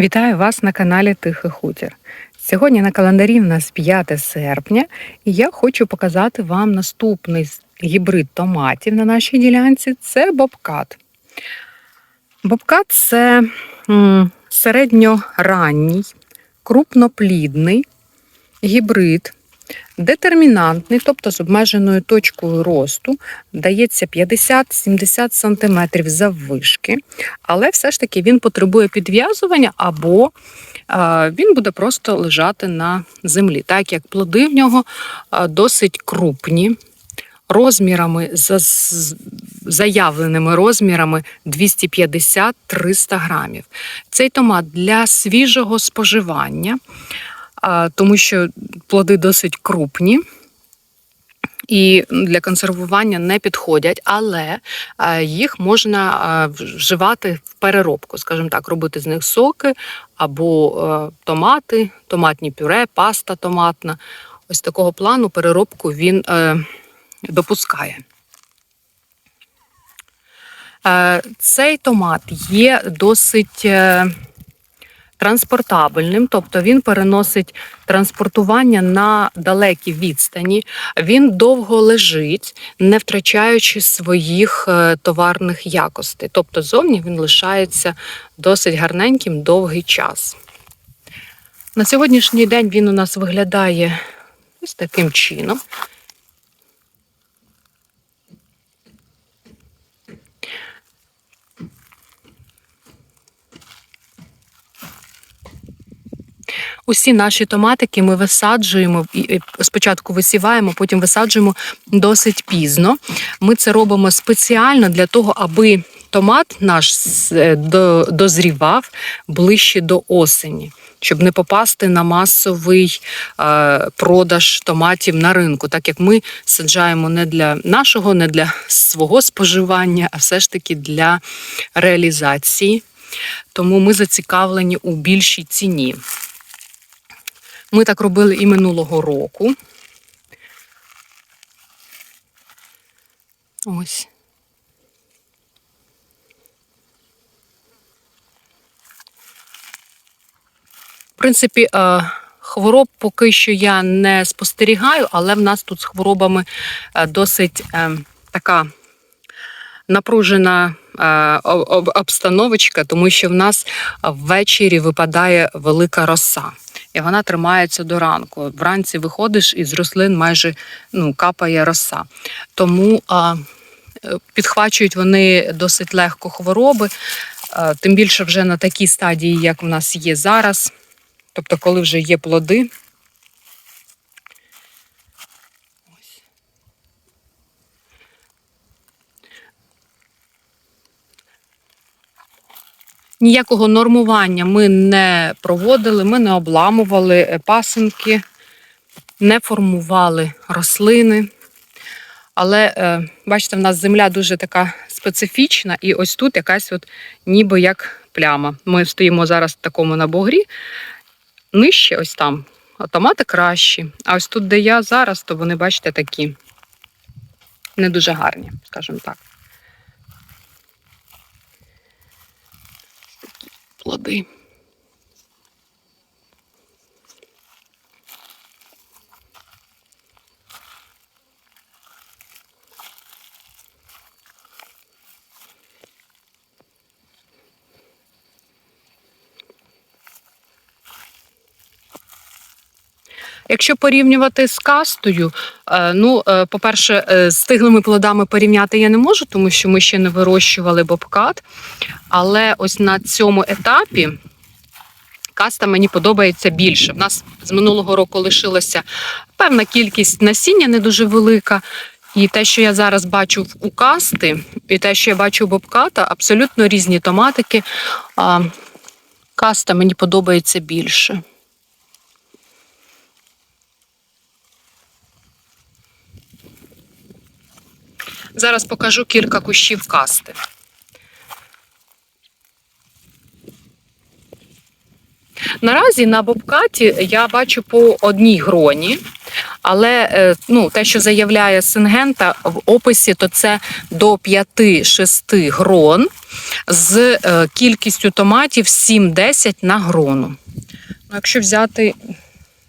Вітаю вас на каналі Тихий Хутір. Сьогодні на календарі в нас 5 серпня, і я хочу показати вам наступний гібрид томатів на нашій ділянці це бобкат. Бобкат це середньоранній, крупноплідний гібрид, детермінантний, тобто з обмеженою точкою росту, дається 50-70 см заввишки, але все ж таки він потребує підв'язування або він буде просто лежати на землі, так як плоди в нього досить крупні, розмірами за заявленими розмірами 250-300 грамів. Цей томат для свіжого споживання, тому що плоди досить крупні. І для консервування не підходять, але їх можна вживати в переробку, скажімо так, робити з них соки або томати, томатні пюре, паста томатна. Ось такого плану переробку він е, допускає. Е, Цей томат є досить е, транспортабельним, тобто він переносить транспортування на далекі відстані. Він довго лежить, не втрачаючи своїх е, товарних якостей. Тобто зовні він лишається досить гарненьким довгий час. На сьогоднішній день він у нас виглядає ось таким чином. Усі наші томатики ми висаджуємо спочатку висіваємо, потім висаджуємо досить пізно. Ми це робимо спеціально для того, аби томат наш е, до- дозрівав ближче до осені, щоб не попасти на масовий е, продаж томатів на ринку, так як ми саджаємо не для нашого, не для свого споживання, а все ж таки для реалізації. Тому ми зацікавлені у більшій ціні. Ми так робили і минулого року. Ось. В принципі, е, хвороб поки що я не спостерігаю, але в нас тут з хворобами е, досить е, така напружена об- об- обстановочка, тому що в нас ввечері випадає велика роса. І вона тримається до ранку. Вранці виходиш і з рослин майже ну, капає роса. Тому а, е, підхвачують вони досить легко хвороби, а, тим більше вже на такій стадії, як в нас є зараз. Тобто, коли вже є плоди. Ніякого нормування ми не проводили, ми не обламували е, пасинки, не формували рослини. Але е, бачите, в нас земля дуже така специфічна, і ось тут якась от ніби як пляма. Ми стоїмо зараз в такому на бугрі, нижче, ось там, автомати кращі. А ось тут, де я зараз, то вони, бачите, такі не дуже гарні, скажімо так. Плоди. Якщо порівнювати з кастою, е, ну, е, по-перше, е, з стиглими плодами порівняти я не можу, тому що ми ще не вирощували бобкат. Але ось на цьому етапі каста мені подобається більше. В нас з минулого року лишилася певна кількість насіння, не дуже велика. І те, що я зараз бачу у касти, і те, що я бачу у бобката, абсолютно різні томатики. А, каста мені подобається більше. Зараз покажу кілька кущів касти. Наразі на бобкаті я бачу по одній гроні, Але е, ну, те, що заявляє Сингента в описі, то це до 5-6 грон з е, кількістю томатів 7-10 на грону. Ну, якщо взяти,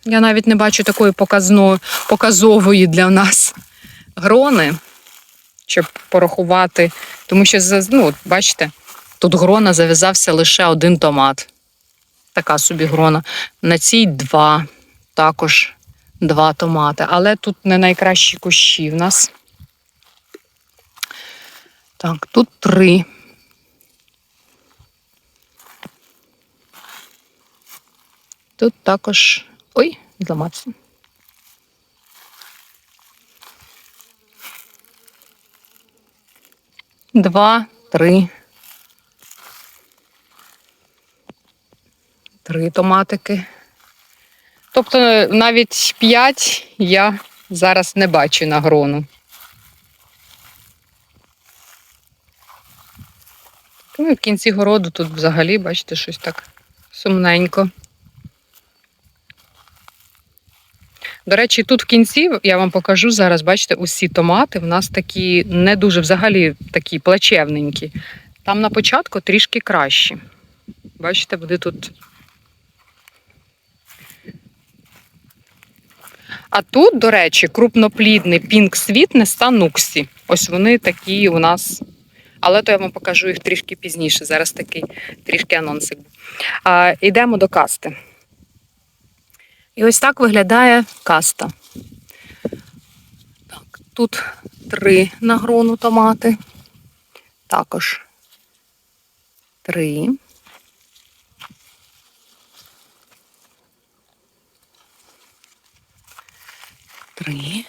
я навіть не бачу такої показно, показової для нас грони, щоб порахувати, тому що ну, от бачите, тут грона зав'язався лише один томат. Така собі грона. На цій два, також два томати. Але тут не найкращі кущі в нас. Так, тут три. Тут також. Ой, зламався. Два, три. Три томатики. Тобто навіть п'ять я зараз не бачу на грону. Ну і в кінці городу тут взагалі, бачите, щось так сумненько. До речі, тут в кінці я вам покажу зараз, бачите, усі томати в нас такі не дуже взагалі такі плачевненькі. Там на початку трішки кращі. Бачите, вони тут. А тут, до речі, крупноплідний пінк світнес та нуксі. Ось вони такі у нас. Але то я вам покажу їх трішки пізніше. Зараз такий трішки анонсик. А, йдемо до касти. І ось так виглядає каста. Так, тут три на грону томати. Також три. Три.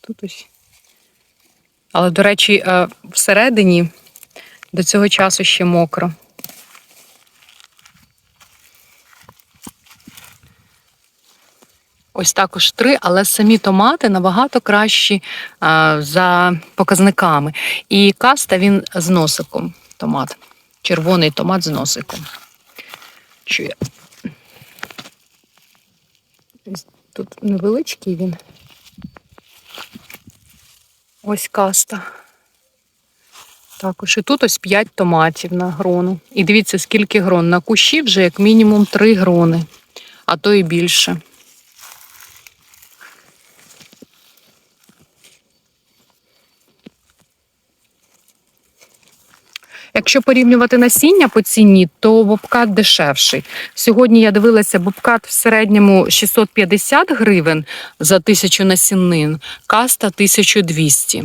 Тут ось. Але, до речі, е, всередині до цього часу ще мокро. Ось також три, але самі томати набагато кращі а, за показниками. І каста він з носиком. Томат. Червоний томат з носиком. Ось Тут невеличкий він. Ось каста. Також і тут ось 5 томатів на грону. І дивіться, скільки грон. На кущі вже як мінімум 3 грони, а то і більше. Якщо порівнювати насіння по ціні, то бобкат дешевший. Сьогодні я дивилася, бобкат в середньому 650 гривень за тисячу насінин, каста 1200.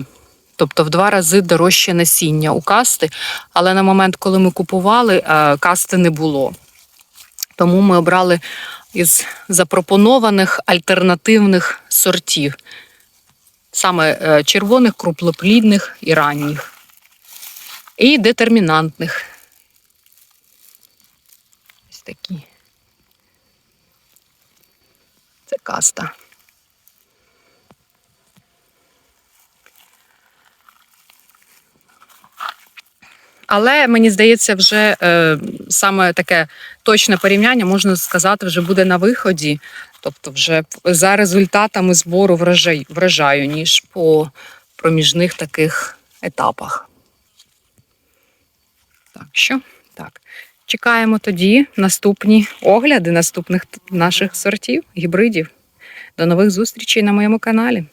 Тобто в два рази дорожче насіння у касти, але на момент, коли ми купували, е, касти не було. Тому ми обрали із запропонованих альтернативних сортів, саме е, червоних, круплоплідних і ранніх і детермінантних. Ось такі. Це каста. Але мені здається, вже е, саме таке точне порівняння можна сказати, вже буде на виході, тобто вже за результатами збору врожаю, врожаю ніж по проміжних таких етапах. Так що, так. Чекаємо тоді наступні огляди наступних наших сортів, гібридів. До нових зустрічей на моєму каналі.